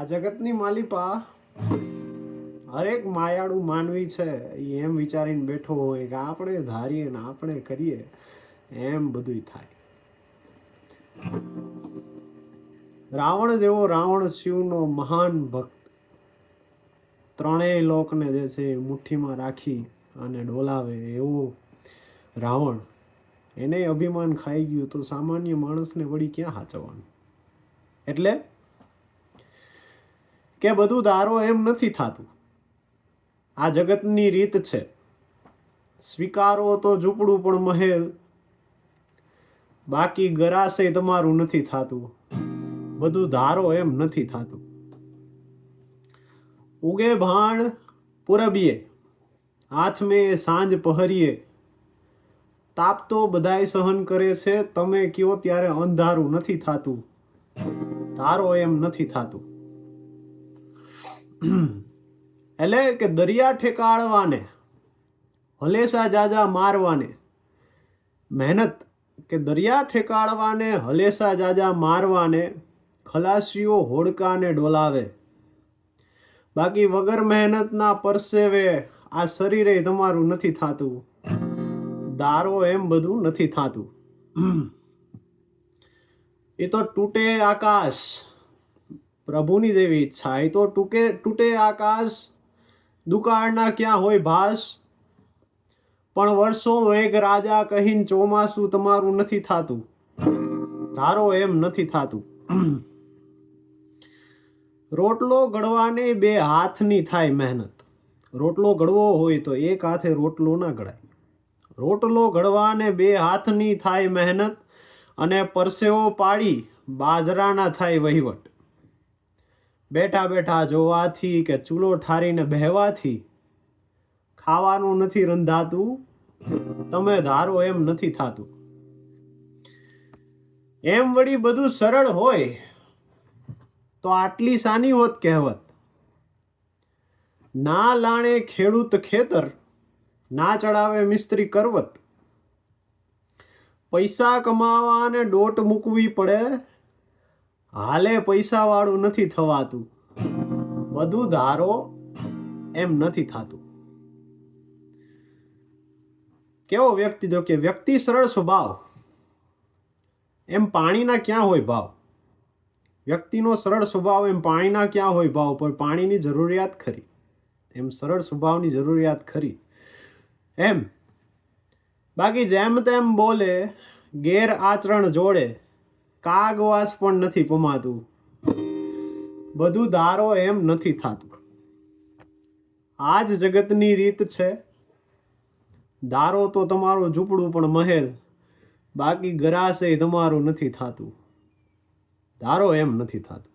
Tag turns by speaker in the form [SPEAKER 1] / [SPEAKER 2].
[SPEAKER 1] આ જગતની માલિપા હરેક માયાળું માનવી છે. એ એમ વિચારીને બેઠો હોય કે આપણે ધારીએ ને આપણે કરીએ, એમ બધુંય થાય. રાવણ જેવો રાવણ શિવનો મહાન ભક્ત ત્રણેય લોકને જે છે મુઠ્ઠીમાં રાખી અને ડોલાવે એવો રાવણ એને અભિમાન ખાઈ ગયું તો સામાન્ય માણસને વળી ક્યાં હાચવાનું એટલે કે બધું ધારો એમ નથી થતું. આ જગતની રીત છે. સ્વીકારો તો ઝૂંપડું પણ મહેલ. બાકી ગરાસે તમારું નથી થતું. બધું ધારો એમ નથી થતું. ઉગે ભાણ પૂરબીએ હાથ મેં સાંજ પહરીએ. તાપ તો બધાય સહન કરે છે, તમે કયો ત્યારે અંધારું નથી થતું. ધારો એમ નથી થતું. એટલે કે દરિયા ઠેકાળવાને હલેસા જાજા મારવાને, મહેનત કે દરિયા ઠેકાળવાને હલેસા જાજા મારવાને ખલાસીઓ હોડકાને ડોલાવે. બાકી વગર મહેનતના પરસેવે આ શરીરે તમારું નથી થતું. દારો એમ બધું નથી થતું. એ તો તૂટે આકાશ. પ્રભુની જેવી ઈચ્છા એ તો ટૂકે, તૂટે આકાશ, દુકાળના ક્યાં હોય ભાસ? પણ વર્ષો વેગ રાજા કહીને ચોમાસું તમારું નથી થતું. ધારો એમ નથી થતું. રોટલો ઘડવાને બે હાથની થાય મહેનત. રોટલો ઘડવો હોય તો એક હાથે રોટલો ના ઘડાય રોટલો ઘડવાને બે હાથની થાય મહેનત અને પરસેવો પાડી બાજરાના થાય વહીવટ. બેઠા બેઠા જોવાથી કે ચૂલો ઠારીને બહેવાથી ખાવાનું નથી રંધાતું, તમે ધારો એમ નથી થાતું. એમ વળી બધું સરળ હોય તો આટલી સાની હોત કહેવત. ના લાણે ખેડૂત ખેતર, ના ચડાવે મિસ્ત્રી કરવત. પૈસા કમાવા અને દોટ મૂકવી પડે હાલે પૈસા વાળું નથી થવાતું. બધું ધારો એમ નથી થતું. કેવો વ્યક્તિ જો કે વ્યક્તિ સરળ સ્વભાવ. એમ પાણીના ક્યાં હોય ભાવ? વ્યક્તિનો સરળ સ્વભાવ એમ પાણીના ક્યાં હોય ભાવ? પણ પાણીની જરૂરિયાત ખરી. એમ સરળ સ્વભાવની જરૂરિયાત ખરી. એમ. બાકી જેમ તેમ બોલે, ગેર આચરણ જોડે કાગવાસ પણ નથી પમાતું. બધું દારો એમ નથી થતું. આ જ જગતની રીત છે. દારો તો તમારું ઝૂંપડું પણ મહેલ, બાકી ગરાસે તમારું નથી થતું. ધારો એમ નથી થતું.